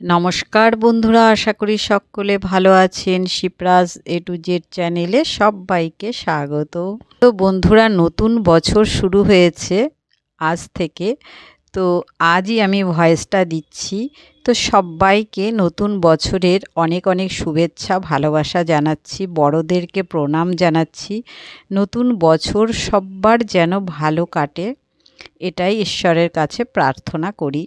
নমস্কার বন্ধুরা, আশা করি সকলে ভালো আছেন। শিবরাজ এ টু জেড চ্যানেলে সবাইকে স্বাগত। তো বন্ধুরা, নতুন বছর শুরু হয়েছে আজ থেকে। তো আজই আমি ভয়েসটা দিচ্ছি। তো সবাইকে নতুন বছরের অনেক অনেক শুভেচ্ছা, ভালোবাসা জানাচ্ছি। বড়দেরকে প্রণাম জানাচ্ছি। নতুন বছর সব্বার যেন ভালো কাটে, এটাই ঈশ্বরের কাছে প্রার্থনা করি।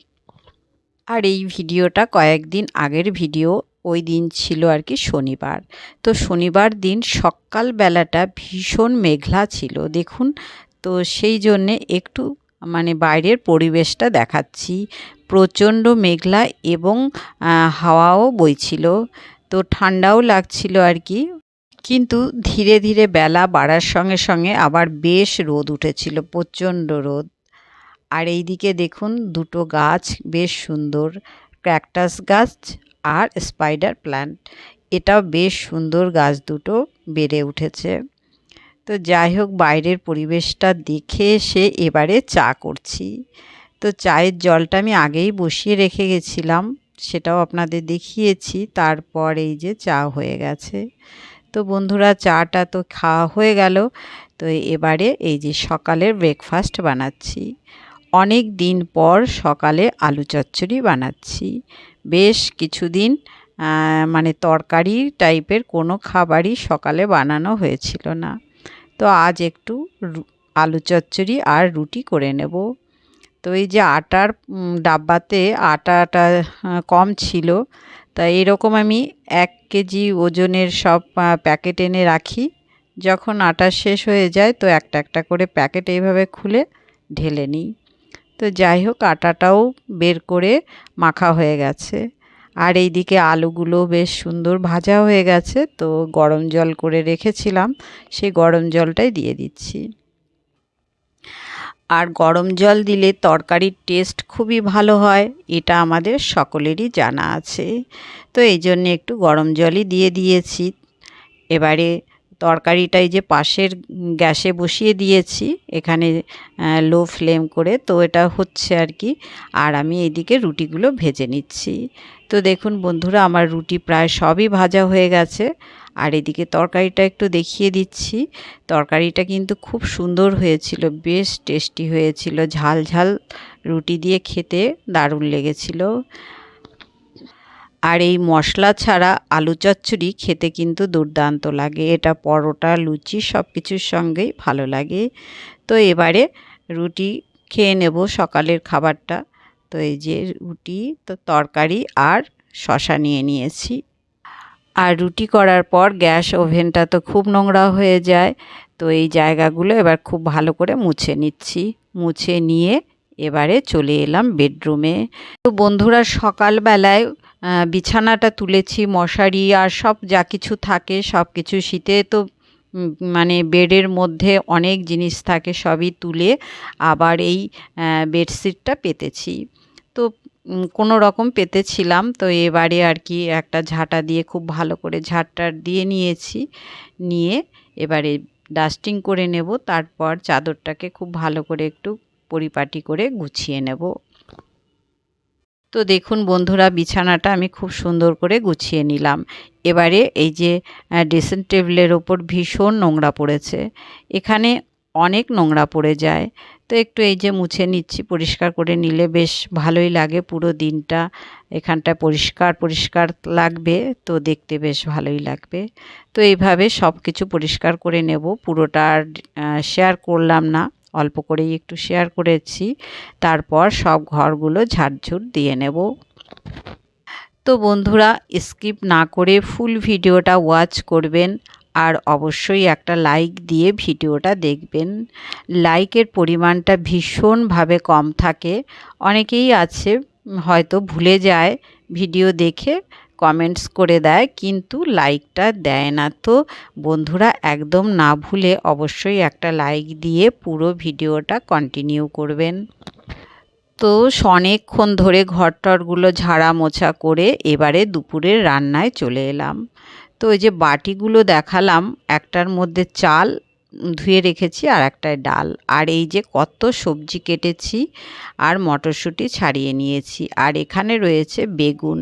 আর এই ভিডিওটা কয়েকদিন আগের ভিডিও, ওই দিন ছিল আর কি শনিবার। তো শনিবার দিন সকালবেলাটা ভীষণ মেঘলা ছিল, দেখুন। তো সেই জন্যে একটু মানে বাইরের পরিবেশটা দেখাচ্ছি। প্রচণ্ড মেঘলা এবং হাওয়াও বইছিল। তো ঠান্ডাও লাগছিল আর কি। কিন্তু ধীরে ধীরে বেলা বাড়ার সঙ্গে সঙ্গে আবার বেশ রোদ উঠেছিল, প্রচণ্ড রোদ। আর এই দিকে দেখুন, দুটো গাছ, বেশ সুন্দর। ক্র্যাকটাস গাছ আর স্পাইডার প্ল্যান্ট। এটাও বেশ সুন্দর গাছ দুটো বেড়ে উঠেছে। তো যাই হোক, বাইরের পরিবেশটা দেখে এসে এবারে চা করছি। তো চায়ের জলটা আমি আগেই বসিয়ে রেখে গেছিলাম, সেটাও আপনাদের দেখিয়েছি। তারপর এই যে চা হয়ে গেছে। তো বন্ধুরা, চাটা তো খাওয়া হয়ে গেল। তো এবারে এই যে সকালের ব্রেকফাস্ট বানাচ্ছি। অনেক দিন পর সকালে আলু চচ্চড়ি বানাচ্ছি। বেশ কিছুদিন মানে তরকারি টাইপের কোনো খাবারই সকালে বানানো হয়েছিল না। তো আজ একটু আলু চচ্চড়ি আর রুটি করে নেব। তো এই যে আটার ডাব্বাতে আটাটা কম ছিল, তা এরকম আমি এক কেজি ওজনের সব প্যাকেট এনে রাখি। যখন আটা শেষ হয়ে যায়, তো একটা একটা করে প্যাকেট এইভাবে খুলে ঢেলে নিই। তো যাই হোক, আটাটাও বের করে মাখা হয়ে গেছে। আর এই দিকে আলুগুলো বেশ সুন্দর ভাজা হয়ে গেছে, তো গরম জল করে রেখেছিলাম, সেই গরম জলটাই দিয়ে দিচ্ছি। আর গরম জল দিলে তরকারির টেস্ট খুবই ভালো হয়, এটা আমাদের সকলেরই জানা আছে। তো এই জন্যে একটু গরম জলই দিয়ে দিয়েছি। এবারে তরকারিটাই যে পাশের গ্যাসে বসিয়ে দিয়েছি, এখানে লো ফ্লেম করে, তো এটা হচ্ছে আর কি। আর আমি এদিকে রুটিগুলো ভেজে নিচ্ছি। তো দেখুন বন্ধুরা, আমার রুটি প্রায় সবই ভাজা হয়ে গেছে। আর এদিকে তরকারিটা একটু দেখিয়ে দিচ্ছি। তরকারিটা কিন্তু খুব সুন্দর হয়েছিল, বেশ টেস্টি হয়েছিল। ঝাল ঝাল রুটি দিয়ে খেতে দারুণ লেগেছিল। আর এই মশলা ছাড়া আলু চচ্চড়ি খেতে কিন্তু দুর্দান্ত লাগে। এটা পরোটা, লুচি সব কিছুর সঙ্গেই ভালো লাগে। তো এবারে রুটি খেয়ে নেব সকালের খাবারটা। তো এই যে রুটি, তো তরকারি আর শশা নিয়ে নিয়েছি। আর রুটি করার পর গ্যাস ওভেনটা তো খুব নোংরা হয়ে যায়। তো এই জায়গাগুলো এবার খুব ভালো করে মুছে নিচ্ছি। মুছে নিয়ে এবারে চলে এলাম বেডরুমে। তো বন্ধুরা, সকালবেলায় বিছানাটা তুলেছি, মশারি আর সব যা কিছু থাকে সব কিছু শীতে তো মানে বেডের মধ্যে অনেক জিনিস থাকে সবই তুলে আবার এই বেডশিটটা পেতেছি। তো কোনো রকম পেতেছিলাম, তো এবারে আর কি একটা ঝাঁটা দিয়ে খুব ভালো করে ঝাঁটটার দিয়ে নিয়েছি, নিয়ে এবারে ডাস্টিং করে নেব, তারপর চাদরটাকে খুব ভালো করে একটু পরিপাটি করে গুছিয়ে নেব। তো দেখুন বন্ধুরা, বিছানাটা আমি খুব সুন্দর করে গুছিয়ে নিলাম। এবারে এই যে ড্রেসিং টেবিলের ওপর ভীষণ নোংরা পড়েছে। এখানে অনেক নোংরা পড়ে যায়। তো একটু এই যে মুছে নিচ্ছি, পরিষ্কার করে নিলে বেশ ভালোই লাগে। পুরো দিনটা এখানটা পরিষ্কার পরিষ্কার লাগবে, তো দেখতে বেশ ভালোই লাগবে। তো এইভাবে সব কিছু পরিষ্কার করে নেব। পুরোটা আর শেয়ার করলাম না। অল্প করেই একটু শেয়ার করেছি। তারপর সব ঘরগুলো ঝাড়ঝুট দিয়ে নেব। তো বন্ধুরা স্কিপ না করে ফুল ভিডিওটা ওয়াচ করবেন আর অবশ্যই একটা লাইক দিয়ে ভিডিওটা দেখবেন। লাইকের পরিমাণটা ভীষণভাবে কম থাকে। অনেকেই আছে, হয়তো ভুলে যায় ভিডিও দেখে। কমেন্টস করে দেয়, কিন্তু লাইকটা দেয় না। তো বন্ধুরা, একদম না ভুলে অবশ্যই একটা লাইক দিয়ে পুরো ভিডিওটা কন্টিনিউ করবেন। তো অনেকক্ষণ ধরে ঘরটরগুলো ঝাড়া মোছা করে এবারে দুপুরের রান্নায় চলে এলাম। তো ওই যে বাটিগুলো দেখালাম, একটার মধ্যে চাল ধুয়ে রেখেছি আর একটায় ডাল। আর এই যে কত সবজি কেটেছি আর মটরশুঁটি ছাড়িয়ে নিয়েছি। আর এখানে রয়েছে বেগুন।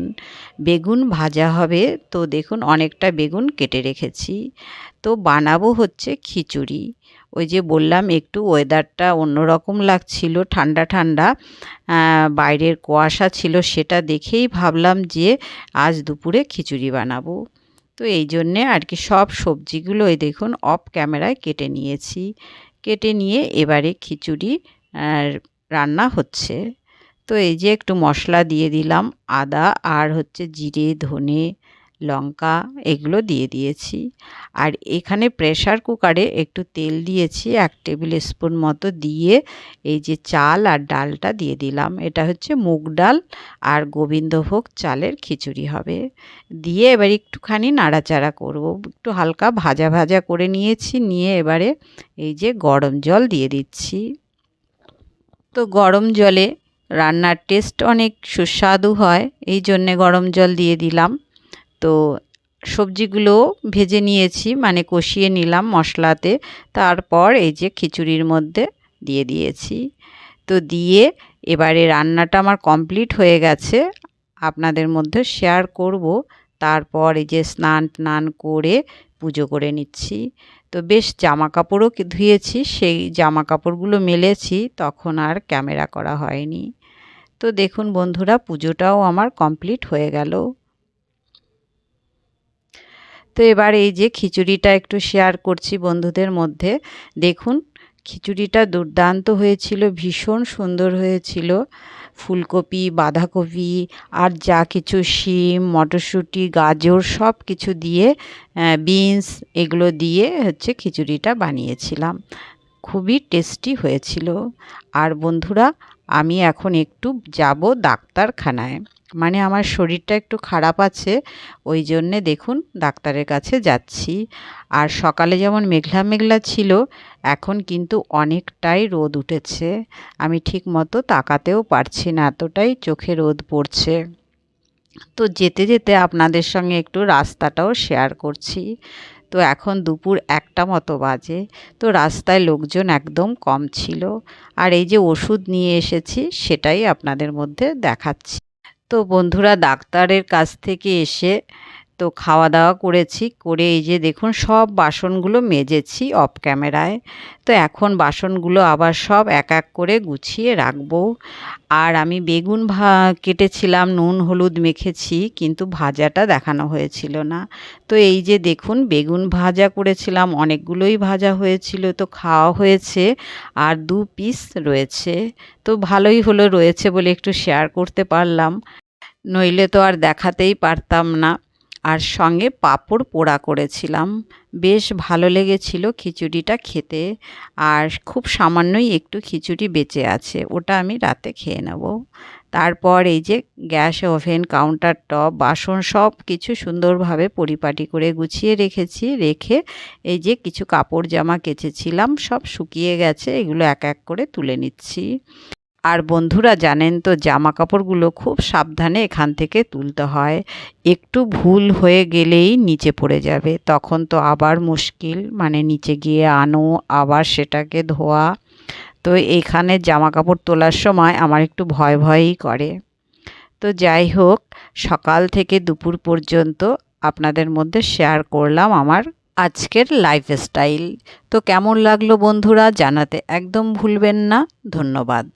বেগুন ভাজা হবে। তো দেখুন, অনেকটা বেগুন কেটে রেখেছি। তো বানাবো হচ্ছে খিচুড়ি। ওই যে বললাম, একটু ওয়েদারটা অন্যরকম লাগছিল, ঠান্ডা ঠান্ডা। বাইরের কুয়াশা ছিল সেটা দেখেই ভাবলাম যে আজ দুপুরে খিচুড়ি বানাবো। তো এই জন্যে আর কি সব সবজিগুলোই দেখুন অফ ক্যামেরায় কেটে নিয়েছি। কেটে নিয়ে এবারে খিচুড়ি রান্না হচ্ছে। তো এই যে একটু মশলা দিয়ে দিলাম, আদা আর হচ্ছে জিরে, ধনে লঙ্কা এগুলো দিয়ে দিয়েছি। আর এখানে প্রেশার কুকারে একটু তেল দিয়েছি, এক টেবিল স্পুন মতো দিয়ে এই যে চাল আর ডালটা দিয়ে দিলাম। এটা হচ্ছে মুগ ডাল আর গোবিন্দভোগ চালের খিচুড়ি হবে। দিয়ে এবার একটুখানি নাড়াচাড়া করব। একটু হালকা ভাজা ভাজা করে নিয়েছি, নিয়ে এবারে এই যে গরম জল দিয়ে দিচ্ছি। তো গরম জলে রান্নার টেস্ট অনেক সুস্বাদু হয়, এই জন্যে গরম জল দিয়ে দিলাম। তো সবজিগুলো ভেজে নিয়েছি মানে কষিয়ে নিলাম মশলাতে। তারপর এই যে খিচুড়ির মধ্যে দিয়ে দিয়েছি। তো দিয়ে এবারে রান্নাটা আমার কমপ্লিট হয়ে গেছে। আপনাদের মধ্যে শেয়ার করব। তারপর এই যে স্নান টান করে পুজো করে নিচ্ছি। তো বেশ জামা কাপড়ও ধুয়েছি, সেই জামা কাপড়গুলো মেলেছি, তখন আর ক্যামেরা করা হয়নি। তো দেখুন বন্ধুরা, পুজোটাও আমার কমপ্লিট হয়ে গেল। তো এবার এই যে খিচুড়িটা একটু শেয়ার করছি বন্ধুদের মধ্যে। দেখুন, খিচুড়িটা দুর্দান্ত হয়েছিল, ভীষণ সুন্দর হয়েছিল। ফুলকপি, বাঁধাকপি আর যা কিছু শিম, মটরশুঁটি, গাজর সব কিছু দিয়ে বিনস এগুলো দিয়ে হচ্ছে খিচুড়িটা বানিয়েছিলাম। খুবই টেস্টি হয়েছিল। আর বন্ধুরা, আমি এখন একটু যাব ডাক্তারখানায়। মানে আমার শরীরটা একটু খারাপ আছে, ওই জন্যে দেখুন ডাক্তারের কাছে যাচ্ছি। আর সকালে যেমন মেঘলা মেঘলা ছিল, এখন কিন্তু অনেকটাই রোদ উঠেছে। আমি ঠিক মতো তাকাতেও পারছি না, এতটাই চোখে রোদ পড়ছে। তো যেতে যেতে আপনাদের সঙ্গে একটু রাস্তাটাও শেয়ার করছি। তো এখন দুপুর একটা মতো বাজে, তো রাস্তায় লোকজন একদম কম ছিল। আর এই যে ওষুধ নিয়ে এসেছি, সেটাই আপনাদের মধ্যে দেখাচ্ছি। তো বন্ধুরা ডাক্তারের কাছ থেকে এসে তো খাওয়া দাওয়া করেছি, করে এই যে দেখুন সব বাসনগুলো মেজেছি অফ ক্যামেরায় তো এখন বাসনগুলো আবার সব এক এক করে গুছিয়ে রাখব। আর আমি বেগুন ভা, কেটেছিলাম, নুন, হলুদ মেখেছি, কিন্তু ভাজাটা দেখানো হয়েছিল না। তো এই যে দেখুন বেগুন ভাজা করেছিলাম, অনেকগুলোই ভাজা হয়েছিল, তো খাওয়া হয়েছে, আর দু পিস রয়েছে। তো ভালোই হলো রয়েছে বলে একটু শেয়ার করতে পারলাম। নইলে তো আর দেখাতেই পারতাম না। আর সঙ্গে পাঁপড় পোড়া করেছিলাম। বেশ ভালো লেগেছিল খিচুড়িটা খেতে। আর খুব সামান্যই একটু খিচুড়ি বেঁচে আছে, ওটা আমি রাতে খেয়ে নেব। তারপর এই যে গ্যাস ওভেন, কাউন্টার টপ, বাসন সব কিছু সুন্দরভাবে পরিপাটি করে গুছিয়ে রেখেছি। রেখে এই যে কিছু কাপড় জামা কেচেছিলাম, সব শুকিয়ে গেছে, এগুলো এক এক করে তুলে নিচ্ছি। আর বন্ধুরা জানেন তো জামা কাপড়গুলো খুব সাবধানে এখান থেকে তুলতে হয়। একটু ভুল হয়ে গেলেই নিচে পড়ে যাবে। তখন তো আবার মুশকিল মানে নিচে গিয়ে আনো, আবার সেটাকে ধোয়া। তো এখানে জামা কাপড় তোলার সময় আমার একটু ভয় ভয়ই করে। তো যাই হোক, সকাল থেকে দুপুর পর্যন্ত আপনাদের মধ্যে শেয়ার করলাম আমার আজকের লাইফস্টাইল তো কেমন লাগল বন্ধুরা জানাতে একদম ভুলবেন না। ধন্যবাদ।